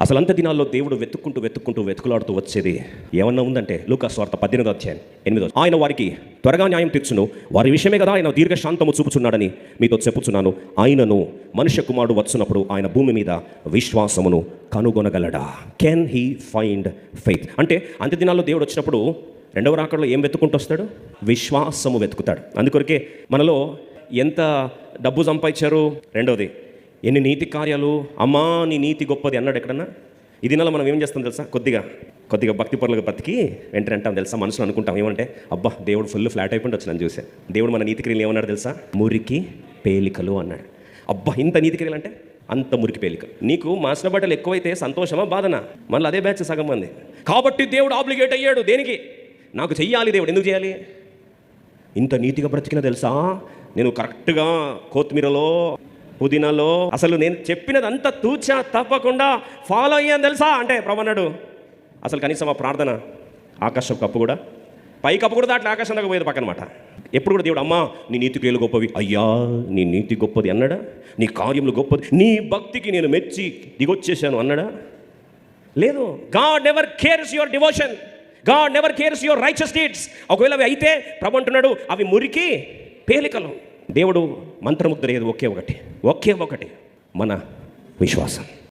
అసలు అంత దినాల్లో దేవుడు వెతుక్కుంటూ వెతుక్కుంటూ వెతుకులాడుతూ వచ్చేది ఏమన్నా ఉందంటే లూకా స్వార్థ పద్దెనిమిదో అధ్యాయం ఎనిమిదో. ఆయన వారికి త్వరగా న్యాయం తీర్చును. వారి విషయమే కదా ఆయన దీర్ఘశాంతము చూపుచున్నాడని మీతో చెప్పుచున్నాను. ఆయనను మనుష్య కుమారుడు వచ్చినప్పుడు ఆయన భూమి మీద విశ్వాసమును కనుగొనగలడా? కెన్ హీ ఫైండ్ ఫెయిత్ అంటే అంత్య దినాల్లో దేవుడు వచ్చినప్పుడు రెండవ రాకడలో ఏం వెతుక్కుంటూ వస్తాడు? విశ్వాసము వెతుకుతాడు. అందుకొరకే మనలో ఎంత డబ్బు సంపాదించారు? రెండవది ఎన్ని నీతి కార్యాలు? అమ్మా నీ నీతి గొప్పది అన్నాడు ఎక్కడన్నా? ఈ దినాల్లో మనం ఏం చేస్తాం తెలుసా? కొద్దిగా కొద్దిగా భక్తి పరులుగా బతికి వెంటనే అంటాం తెలుసా? మనసులో అనుకుంటాం. ఏమంటే అబ్బా దేవుడు ఫుల్ ఫ్లాట్ అయిపోయి వచ్చి నన్ను చూసా. దేవుడు మన నీతి క్రియలు ఏమన్నాడు తెలుసా? మురికి పేలికలు అన్నాడు. అబ్బా ఇంత నీతి క్రియలు అంటే అంత మురికి పేలిక. నీకు మాసిన బట్టలు ఎక్కువైతే సంతోషమా బాధనా? మళ్ళీ అదే బ్యాచ్ సగం మంది. కాబట్టి దేవుడు ఆబ్లిగేట్ అయ్యాడు. దేనికి? నాకు చెయ్యాలి దేవుడు. ఎందుకు చేయాలి ఇంత నీతిగా బ్రతికిన తెలుసా? నేను కరెక్ట్గా కొత్తిమీరలో పుదీనాలో అసలు నేను చెప్పినదంతా తూచా తప్పకుండా ఫాలో అయ్యాను తెలుసా? అంటే ప్రభన్నాడు అసలు కనీసం ఆ ప్రార్థన ఆకాశం కప్పు కూడా పై కప్పు కూడా దాంట్లో ఆకాశం దాకా పోయేది పక్కనమాట. ఎప్పుడు కూడా దేవుడు అమ్మా నీ నీతి క్రియలు గొప్పవి. అయ్యా నీ నీతి గొప్పది అన్నాడా? నీ కార్యములు గొప్పది. నీ భక్తికి నేను మెచ్చి దిగొచ్చేసాను అన్నాడా? లేదు. God never cares your devotion God never cares your righteous deeds ఒకవేళ అవి అయితే ప్రభు అంటున్నాడు అవి మురికి పేలికలు. దేవుడు మంత్రముగ్ధ లేదు ఒకే ఒకటి. ఒకే ఒకటి. మన విశ్వాసం.